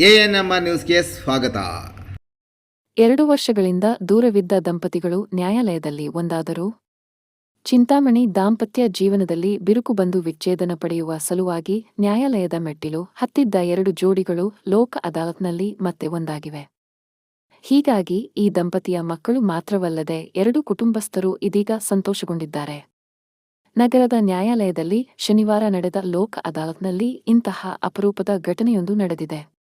ನ್ಯೂಸ್ಗೆ ಸ್ವಾಗತ. ಎರಡು ವರ್ಷಗಳಿಂದ ದೂರವಿದ್ದ ದಂಪತಿಗಳು ನ್ಯಾಯಾಲಯದಲ್ಲಿ ಒಂದಾದರು, ಚಿಂತಾಮಣಿ ದಾಂಪತ್ಯ ಜೀವನದಲ್ಲಿ ಬಿರುಕು ಬಂದು ವಿಚ್ಛೇದನ ಪಡೆಯುವ ಸಲುವಾಗಿ ನ್ಯಾಯಾಲಯದ ಮೆಟ್ಟಿಲು ಹತ್ತಿದ್ದ ಎರಡು ಜೋಡಿಗಳು ಲೋಕ ಅದಾಲತ್ನಲ್ಲಿ ಮತ್ತೆ ಒಂದಾಗಿವೆ. ಹೀಗಾಗಿ ಈ ದಂಪತಿಯ ಮಕ್ಕಳು ಮಾತ್ರವಲ್ಲದೆ ಎರಡು ಕುಟುಂಬಸ್ಥರು ಇದೀಗ ಸಂತೋಷಗೊಂಡಿದ್ದಾರೆ. ನಗರದ ನ್ಯಾಯಾಲಯದಲ್ಲಿ ಶನಿವಾರ ನಡೆದ ಲೋಕ ಅದಾಲತ್ನಲ್ಲಿ ಇಂತಹ ಅಪರೂಪದ ಘಟನೆಯೊಂದು ನಡೆದಿದೆ.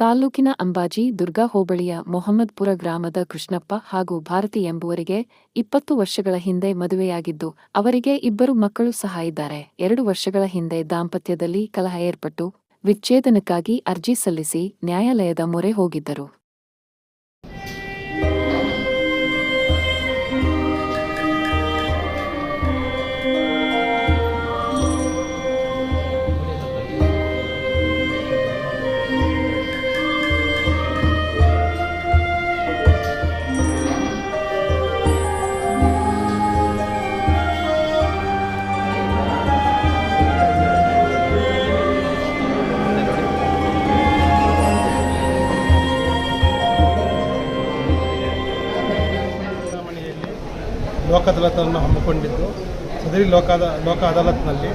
ತಾಲ್ಲೂಕಿನ ಅಂಬಾಜಿ ದುರ್ಗಾ ಹೋಬಳಿಯ ಮೊಹಮ್ಮದ್ಪುರ ಗ್ರಾಮದ ಕೃಷ್ಣಪ್ಪ ಹಾಗೂ ಭಾರತಿ ಎಂಬುವರಿಗೆ ಇಪ್ಪತ್ತು ವರ್ಷಗಳ ಹಿಂದೆ ಮದುವೆಯಾಗಿದ್ದು, ಅವರಿಗೆ ಇಬ್ಬರು ಮಕ್ಕಳು ಸಹ ಇದ್ದಾರೆ. ಎರಡು ವರ್ಷಗಳ ಹಿಂದೆ ದಾಂಪತ್ಯದಲ್ಲಿ ಕಲಹ ಏರ್ಪಟ್ಟು ವಿಚ್ಛೇದನಕ್ಕಾಗಿ ಅರ್ಜಿ ಸಲ್ಲಿಸಿ ನ್ಯಾಯಾಲಯದ ಮೊರೆ ಹೋಗಿದ್ದರು. ಲೋಕ ಅದಾಲತನ್ನು ಹಮ್ಮಿಕೊಂಡಿದ್ದು. ಸದರಿ ಲೋಕದ ಲೋಕ ಅದಾಲತ್ನಲ್ಲಿ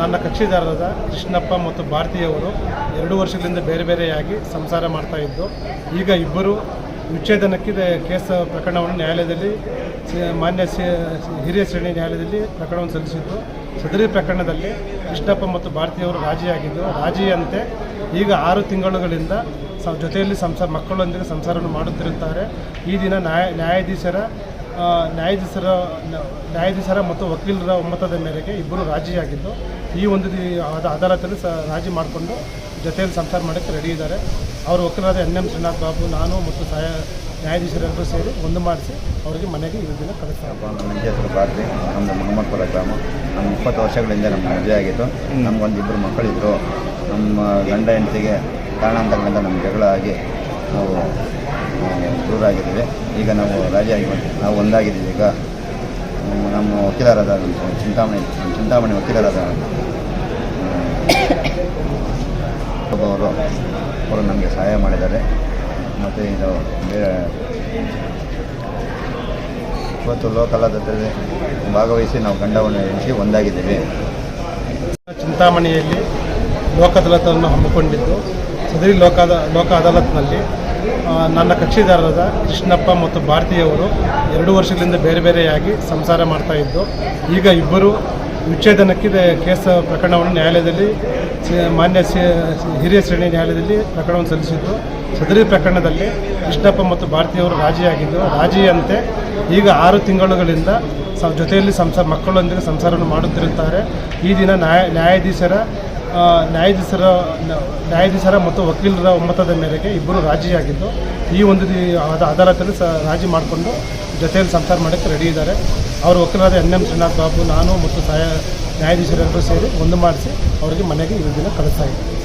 ನನ್ನ ಕಕ್ಷಿದಾರರಾದ ಕೃಷ್ಣಪ್ಪ ಮತ್ತು ಭಾರತೀಯವರು ಎರಡು ವರ್ಷಗಳಿಂದ ಬೇರೆ ಬೇರೆಯಾಗಿ ಸಂಸಾರ ಮಾಡ್ತಾ ಈಗ ಇಬ್ಬರು ವಿಚ್ಛೇದನಕ್ಕೆ ಕೇಸ್ ಪ್ರಕರಣವನ್ನು ನ್ಯಾಯಾಲಯದಲ್ಲಿ ಮಾನ್ಯ ಹಿರಿಯ ಶ್ರೇಣಿ ನ್ಯಾಯಾಲಯದಲ್ಲಿ ಪ್ರಕರಣವನ್ನು ಸಲ್ಲಿಸಿದ್ದು. ಸದರಿ ಪ್ರಕರಣದಲ್ಲಿ ಕೃಷ್ಣಪ್ಪ ಮತ್ತು ಭಾರತೀಯವರು ರಾಜಿಯಾಗಿದ್ದು, ರಾಜಿಯಂತೆ ಈಗ ಆರು ತಿಂಗಳುಗಳಿಂದ ಸ, ಜೊತೆಯಲ್ಲಿ ಸಂಸಾರ ಮಕ್ಕಳೊಂದಿಗೆ ಸಂಸಾರವನ್ನು ಮಾಡುತ್ತಿರುತ್ತಾರೆ. ಈ ದಿನ ನ್ಯಾಯ, ನ್ಯಾಯಾಧೀಶರ ನ್ಯಾಯಾಧೀಶರ ನ್ಯಾಯಾಧೀಶರ ಮತ್ತು ವಕೀಲರ ಒಮ್ಮತದ ಮೇರೆಗೆ ಇಬ್ಬರು ರಾಜಿಯಾಗಿದ್ದು, ಈ ಒಂದು ಅದಾಲತ್ತಲ್ಲಿ ಸ, ರಾಜಿ ಮಾಡಿಕೊಂಡು ಜೊತೆಯಲ್ಲಿ ಸಂಸಾರ ಮಾಡೋಕ್ಕೆ ರೆಡಿ ಇದ್ದಾರೆ. ಅವರು ವಕೀಲರಾದ ಎನ್ ಎಂ ಶ್ರೀನಾಥ್ ಬಾಬು, ನಾನು ಮತ್ತು ಸಹಾಯ ನ್ಯಾಯಾಧೀಶರೆಲ್ಲರೂ ಸೇರಿ ಒಂದು ಮಾಡಿಸಿ ಅವರಿಗೆ ಮನೆಗೆ ಈ ದಿನ ಕಳಿಸ್ತಾರೆ ನಮ್ಮ ಹೆಸರು ನಮ್ಮ ನಮ್ಮದು ಮೊಹಮ್ಮದ್ಪುರ ಗ್ರಾಮ. ನಮ್ಮ ಇಪ್ಪತ್ತು ವರ್ಷಗಳಿಂದ ನಮ್ಮ ಮದುವೆ ಆಗಿತ್ತು ನಮಗೊಂದು ಇಬ್ಬರು ಮಕ್ಕಳಿದ್ದರು ನಮ್ಮ ಗಂಡ ಹೆಂಡತಿಗೆ ಕಾರಣಾಂತರಗಳಿಂದ ನಮ್ಮ ಜಗಳ ಆಗಿ ನಾವು ಆ, ದೂರ ಆಗಿದ್ದೀವಿ ಈಗ ನಾವು ರಾಜಿಯಾಗಿ ನಾವು ಒಂದಾಗಿದ್ದೀವಿ. ಈಗ ನಮ್ಮ- ವಕೀಲರಾದ ಚಿಂತಾಮಣಿ ಚಿಂತಾಮಣಿ ವಕೀಲರಾದ ಅವರು ಅವರು ನಮಗೆ ಸಹಾಯ ಮಾಡಿದ್ದಾರೆ. ಮತ್ತು ಇದು ಬೇರೆ ಇವತ್ತು ಲೋಕಲ್ ಜೊತೆ ಭಾಗವಹಿಸಿ ನಾವು ಗಂಡವನ್ನು ಎಣಿಸಿ ಒಂದಾಗಿದ್ದೇವೆ. ಚಿಂತಾಮಣಿಯಲ್ಲಿ ಲೋಕ ಅದಾಲತನ್ನು ಹಮ್ಮಿಕೊಂಡಿದ್ದು ಸದರಿ ಲೋಕ ಲೋಕ ಅದಾಲತ್ನಲ್ಲಿ ನನ್ನ ಕಕ್ಷಿದಾರರಾದ ಕೃಷ್ಣಪ್ಪ ಮತ್ತು ಭಾರತೀಯವರು ಎರಡು ವರ್ಷಗಳಿಂದ ಬೇರೆ ಬೇರೆಯಾಗಿ ಸಂಸಾರ ಮಾಡ್ತಾ ಇದ್ದು, ಈಗ ಇಬ್ಬರು ವಿಚ್ಛೇದನಕ್ಕೆ ಕೇಸ್ ಪ್ರಕರಣವನ್ನು ನ್ಯಾಯಾಲಯದಲ್ಲಿ ಮಾನ್ಯ ಹಿರಿಯ ಶ್ರೇಣಿ ನ್ಯಾಯಾಲಯದಲ್ಲಿ ಪ್ರಕರಣವನ್ನು ಸಲ್ಲಿಸಿದ್ದು. ಸದರಿ ಪ್ರಕರಣದಲ್ಲಿ ಕೃಷ್ಣಪ್ಪ ಮತ್ತು ಭಾರತೀಯವರು ರಾಜಿಯಾಗಿದ್ದು, ರಾಜಿಯಂತೆ ಈಗ ಆರು ತಿಂಗಳುಗಳಿಂದ ಜೊತೆಯಲ್ಲಿ ಸಂಸಾರ ಮಕ್ಕಳೊಂದಿಗೆ ಸಂಸಾರವನ್ನು ಮಾಡುತ್ತಿರುತ್ತಾರೆ. ಈ ದಿನ ನ್ಯಾಯ, ನ್ಯಾಯಾಧೀಶರ ನ್ಯಾಯಾಧೀಶರ ನ್ಯಾಯಾಧೀಶರ ಮತ್ತು ವಕೀಲರ ಒಮ್ಮತದ ಮೇರೆಗೆ ಇಬ್ಬರು ರಾಜಿಯಾಗಿದ್ದು, ಈ ಒಂದು ಅದ ಅದಾಲತಲ್ಲಿ ಸ, ರಾಜಿ ಮಾಡಿಕೊಂಡು ಜೊತೆಯಲ್ಲಿ ಸಂಸಾರ ಮಾಡೋಕ್ಕೆ ರೆಡಿ ಇದ್ದಾರೆ. ಅವರು ವಕೀಲರಾದ ಎನ್ ಎಂ ಶ್ರೀನಾಥ್ ಬಾಬು, ನಾನು ಮತ್ತು ಸಹಾಯ ನ್ಯಾಯಾಧೀಶರೆಲ್ಲರೂ ಸೇರಿ ಒಂದು ಮಾಡಿಸಿ, ಅವರಿಗೆ ಮನೆಗೆ ಈ ದಿನ ಕಳಿಸ್ತಾ ಇದ್ದೀವಿ.